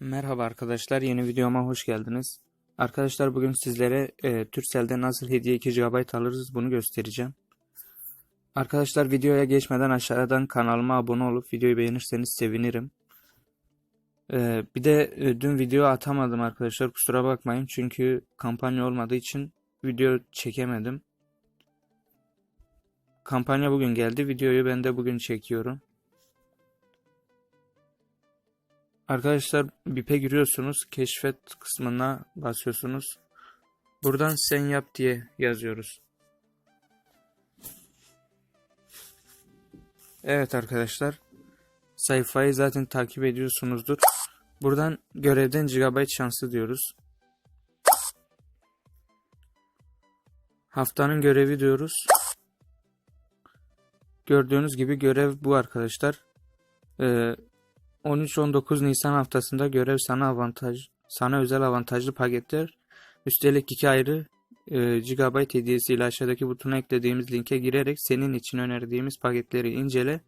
Merhaba arkadaşlar, yeni videoma hoş geldiniz. Arkadaşlar bugün sizlere e, Turkcell'de nasıl hediye 2 GB alırız bunu göstereceğim. Arkadaşlar videoya geçmeden aşağıdan kanalıma abone olup videoyu beğenirseniz sevinirim. E, bir de e, dün video atamadım arkadaşlar kusura bakmayın çünkü kampanya olmadığı için video çekemedim. Kampanya bugün geldi, videoyu ben de bugün çekiyorum. Arkadaşlar BIP'e giriyorsunuz. Keşfet kısmına basıyorsunuz. Buradan sen yap diye yazıyoruz. Evet arkadaşlar. Sayfayı zaten takip ediyorsunuzdur. Buradan görevden GB şansı diyoruz. Haftanın görevi diyoruz. Gördüğünüz gibi görev bu arkadaşlar. Ee, 13-19 Nisan haftasında görev sana avantaj sana özel avantajlı paketler üstelik iki ayrı e, GB hediyesiyle aşağıdaki butona eklediğimiz linke girerek senin için önerdiğimiz paketleri incele.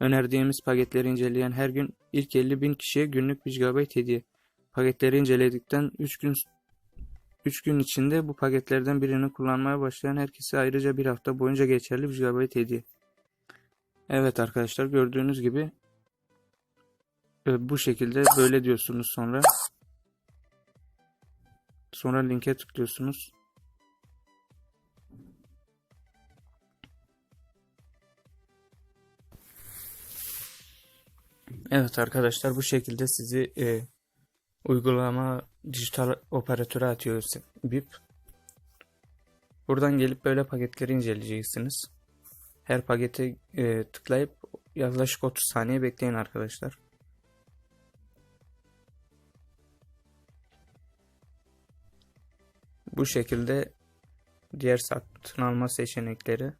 Önerdiğimiz paketleri inceleyen her gün ilk 50 bin kişiye günlük 1 GB hediye. Paketleri inceledikten 3 gün 3 gün içinde bu paketlerden birini kullanmaya başlayan herkese ayrıca bir hafta boyunca geçerli 1 GB hediye. Evet arkadaşlar gördüğünüz gibi e, bu şekilde böyle diyorsunuz sonra. Sonra linke tıklıyorsunuz. Evet arkadaşlar bu şekilde sizi e, uygulama dijital operatöre atıyor BIP. Buradan gelip böyle paketleri inceleyeceksiniz. Her pakete e, tıklayıp yaklaşık 30 saniye bekleyin arkadaşlar. Bu şekilde diğer satın alma seçenekleri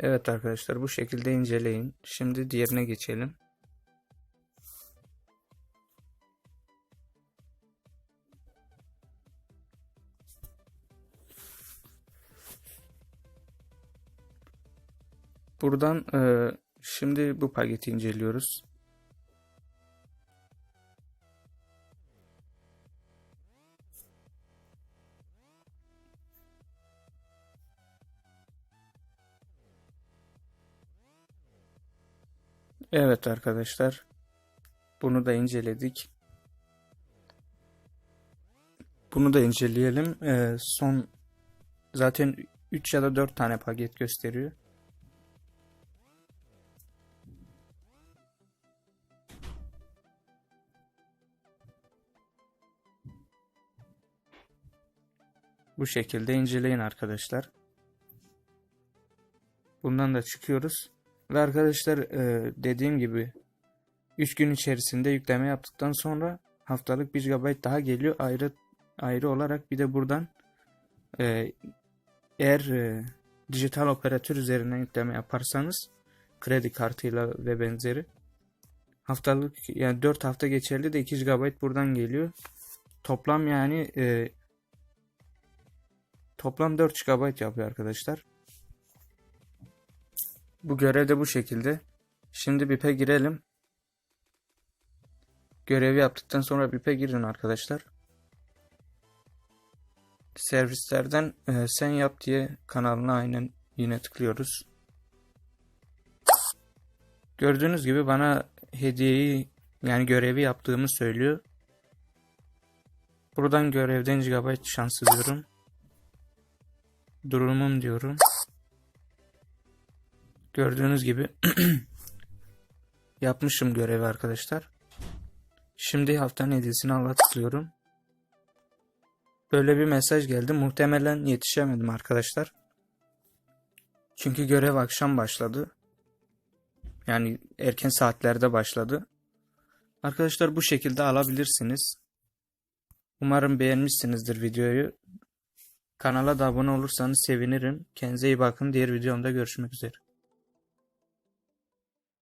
Evet arkadaşlar bu şekilde inceleyin. Şimdi diğerine geçelim. Buradan e, şimdi bu paketi inceliyoruz. Evet arkadaşlar. Bunu da inceledik. Bunu da inceleyelim. Ee, son zaten 3 ya da 4 tane paket gösteriyor. Bu şekilde inceleyin arkadaşlar. Bundan da çıkıyoruz. Ve arkadaşlar e, dediğim gibi 3 gün içerisinde yükleme yaptıktan sonra haftalık 1 GB daha geliyor ayrı ayrı olarak bir de buradan e, eğer e, dijital operatör üzerinden yükleme yaparsanız kredi kartıyla ve benzeri haftalık yani 4 hafta geçerli de 2 GB buradan geliyor. Toplam yani toplam 4 GB yapıyor arkadaşlar. Bu görev de bu şekilde. Şimdi BIP'e girelim. Görevi yaptıktan sonra BIP'e girin arkadaşlar. Servislerden e, sen yap diye kanalına aynen yine tıklıyoruz. Gördüğünüz gibi bana hediyeyi yani görevi yaptığımı söylüyor. Buradan görevden GB şansı diyorum. Durumum diyorum. Gördüğünüz gibi yapmışım görevi arkadaşlar. Şimdi haftanın hediyesini ala tıklıyorum. Böyle bir mesaj geldi. Muhtemelen yetişemedim arkadaşlar. Çünkü görev akşam başladı. Yani erken saatlerde başladı. Arkadaşlar bu şekilde alabilirsiniz. Umarım beğenmişsinizdir videoyu. Kanala da abone olursanız sevinirim. Kendinize iyi bakın. Diğer videomda görüşmek üzere.